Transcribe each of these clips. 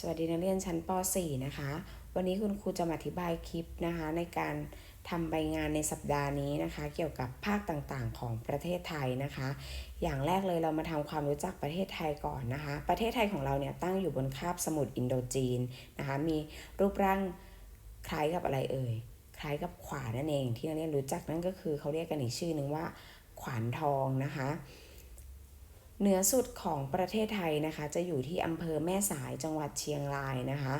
สวัสดีนักเรียนชั้นป .4 นะคะ วันนี้คุณครูจะมาอธิบายคลิปนะคะ ในการทำใบงานในสัปดาห์นี้นะคะ เกี่ยวกับภาคต่างๆ ของประเทศไทยนะคะ อย่างแรกเลยเรามาทำความรู้จักประเทศไทยก่อนนะคะ ประเทศไทยของเราเนี่ยตั้งอยู่บนคาบสมุทรอินโดจีนนะคะ มีรูปร่างคล้ายกับอะไรเอ่ย คล้ายกับขวานนั่นเอง ที่นักเรียนรู้จักนั่นก็คือเขาเรียกกันอีกชื่อหนึ่งว่าขวานทองนะคะ เหนือสุดของประเทศไทยนะคะ จะอยู่ที่อำเภอแม่สายจังหวัดเชียงรายนะคะ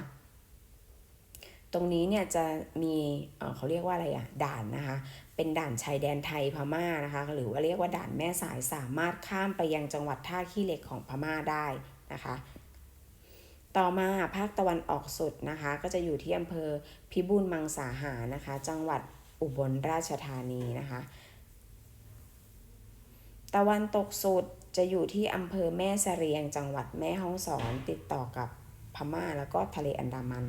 ตรงนี้เนี่ยจะมีเเขาเรียกว่าอะไรอะด่านนะคะ เป็นด่านชายแดนไทยพม่านะคะ หรือว่าเรียกว่าด่านแม่สายสามารถข้ามไปยังจังหวัดท่าขี้เหล็กของพม่าได้นะคะ ต่อมาภาคตะวันออกสุดนะคะ ก็จะอยู่ที่อำเภอพิบูลมังสาหานะคะ จังหวัดอุบลราชธานีนะคะ ตะวันตกสุด จะอยู่ที่อำเภอแม่เสรียงจังหวัดแม่ฮ่องสอนติดต่อกับพม่าแล้วก็ทะเลอันดามัน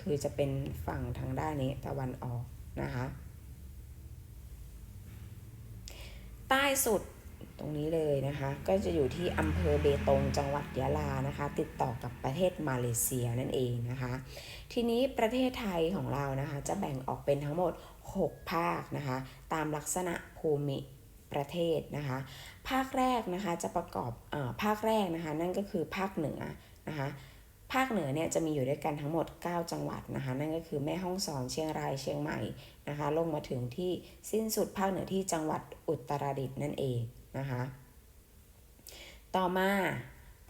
คือจะเป็นฝั่งทางด้านนี้ตะวันออกนะคะใต้สุดตรงนี้เลยนะคะ ก็จะอยู่ที่อำเภอเบตงจังหวัดยะลานะคะ ติดต่อกับประเทศมาเลเซียนั่นเองนะคะ ทีนี้ประเทศไทยของเรานะคะ จะแบ่งออกเป็นทั้งหมด 6 ภาคนะคะ ตามลักษณะภูมิ ประเทศนะคะ ภาคแรกนะคะจะประกอบอภาคแรกนะคะนั่นก็คือภาคเหนือนะคะภาคเหนือเนี่ยจะมีอยู่ด้วยกันทั้งหมด 9 จังหวัดนะคะ นั่นก็คือแม่ฮ่องสอนเชียงรายเชียงใหม่นะคะ ลงมาถึงที่สิ้นสุดภาคเหนือที่จังหวัดอุตรดิตถ์นั่นเองนะคะ ต่อมา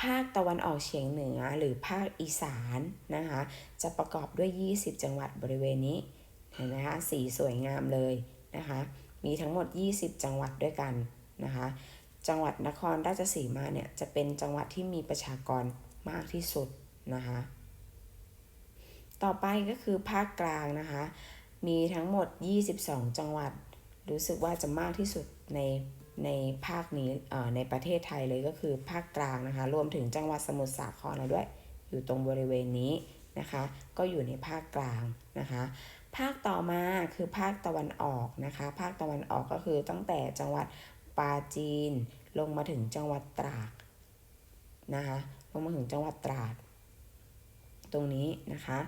ภาคตะวันออกเฉียงเหนือหรือภาคอีสานนะคะ จะประกอบด้วย 20 จังหวัดบริเวณนี้เห็นไหมคะสีสวยงามเลยนะคะ มีทั้งหมด 20 จังหวัดด้วยกันนะคะ จังหวัดนครราชสีมาเนี่ยจะเป็นจังหวัดที่มีประชากรมากที่สุดนะคะ ต่อไปก็คือภาคกลางนะคะ มีทั้งหมด 22 จังหวัด รู้สึกว่าจะมากที่สุดในในภาคนี้ในประเทศไทยเลยก็คือภาคกลางนะคะ รวมถึงจังหวัดสมุทรสาครเราด้วย อยู่ตรงบริเวณนี้นะคะ ก็อยู่ในภาคกลางนะคะ ภาคต่อมาคือภาคตะวันออกนะคะ ภาคตะวันออกก็คือตั้งแต่จังหวัดปาจีน ลงมาถึงจังหวัดตราดนะคะลงมาถึงจังหวัดตราด ตรงนี้นะคะ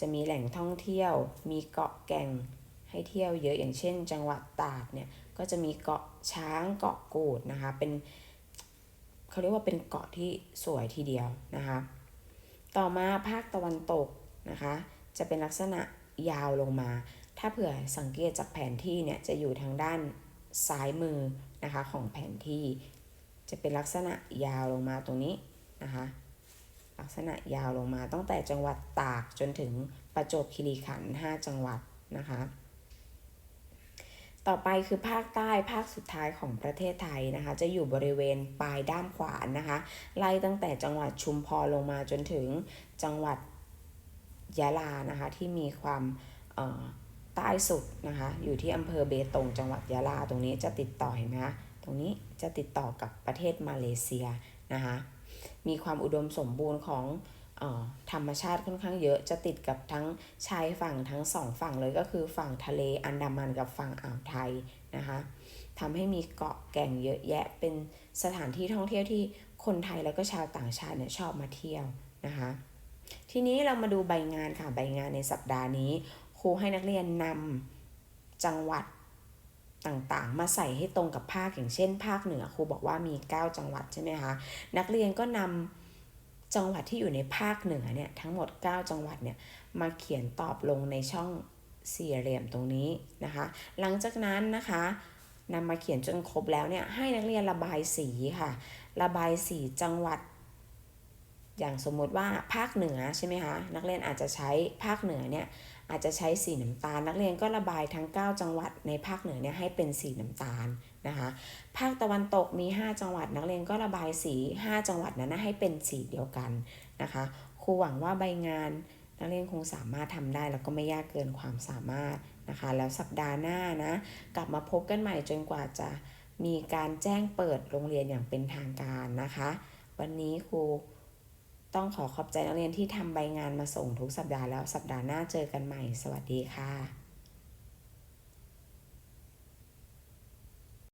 จะมีแหล่งท่องเที่ยว มีเกาะแก่งให้เที่ยวเยอะอย่างเช่น จังหวัดตราดเนี่ยก็จะมีเกาะช้างเกาะกูดนะคะเป็นเขาเรียกว่าเป็นเกาะที่สวยทีเดียวนะคะ ต่อมาภาคตะวันตกนะคะ จะเป็นลักษณะ ยาวลงมา ถ้าเผื่อสังเกตจากแผนที่เนี่ยจะอยู่ทางด้านซ้ายมือนะคะของแผนที่ จะเป็นลักษณะยาวลงมาตรงนี้นะคะลักษณะยาวลงมาตั้งแต่จังหวัดตากจนถึงประจวบคีรีขันธ์5จังหวัดนะคะต่อไปคือภาคใต้ภาคสุดท้ายของประเทศไทยนะคะ จะอยู่บริเวณปลายด้ามขวานนะคะ ไล่ตั้งแต่จังหวัดชุมพรลงมาจนถึงจังหวัด ยะลานะคะที่มีความใต้สุดนะคะอยู่ที่อำเภอเบตงจังหวัดยะลาตรงนี้จะติดต่อเห็นไหมคะตรงนี้จะติดต่อกับประเทศมาเลเซียนะคะมีความอุดมสมบูรณ์ของออธรรมชาติค่อนข้างเยอะจะติดกับทั้งชายฝั่งทั้งสองฝั่งเลยก็คือฝั่งทะเลอันดามันกับฝั่งอ่าวไทยนะคะทำให้มีเกาะแก่งเยอะแยะเป็นสถานที่ท่องเที่ยวที่คนไทยแล้วก็ชาวต่างชาติเนี่ยชอบมาเที่ยวนะคะ ทีนี้เรามาดูใบงานค่ะ ใบงานในสัปดาห์นี้ ครูให้นักเรียนนำจังหวัดต่างๆ มาใส่ให้ตรงกับภาคอย่างเช่น ภาคเหนือครูบอกว่ามี 9 จังหวัดใช่ไหมคะ นักเรียนก็นำจังหวัดที่อยู่ในภาคเหนือเนี่ยทั้งหมด 9 จังหวัดเนี่ยมาเขียนตอบลงในช่องสี่เหลี่ยมตรงนี้นะคะ หลังจากนั้นนะคะนำมาเขียนจนครบแล้วเนี่ยให้นักเรียนระบายสีค่ะ ระบายสีจังหวัด อย่างสมมติว่าภาคเหนือใช่ไหมคะนักเรียนอาจจะใช้ภาคเหนือเนี่ยอาจจะใช้สีน้ำตาล นักเรียนก็ระบายทั้ง 9 จังหวัดในภาคเหนือเนี่ยให้เป็นสีน้ำตาลนะคะภาคตะวันตกมี 5 จังหวัด นักเรียนก็ระบายสี 5 จังหวัดนั้นให้เป็นสีเดียวกันนะคะครูหวังว่าใบงาน นักเรียนคงสามารถทำได้แล้วก็ไม่ยากเกินความสามารถนะคะแล้วสัปดาห์หน้านะกลับมาพบกันใหม่จนกว่าจะมีการแจ้งเปิดโรงเรียนอย่างเป็นทางการนะคะ วันนี้ครู ต้องขอขอบใจนักเรียนที่ทำใบงานมาส่งทุกสัปดาห์แล้วสัปดาห์หน้าเจอกันใหม่ สวัสดีค่ะ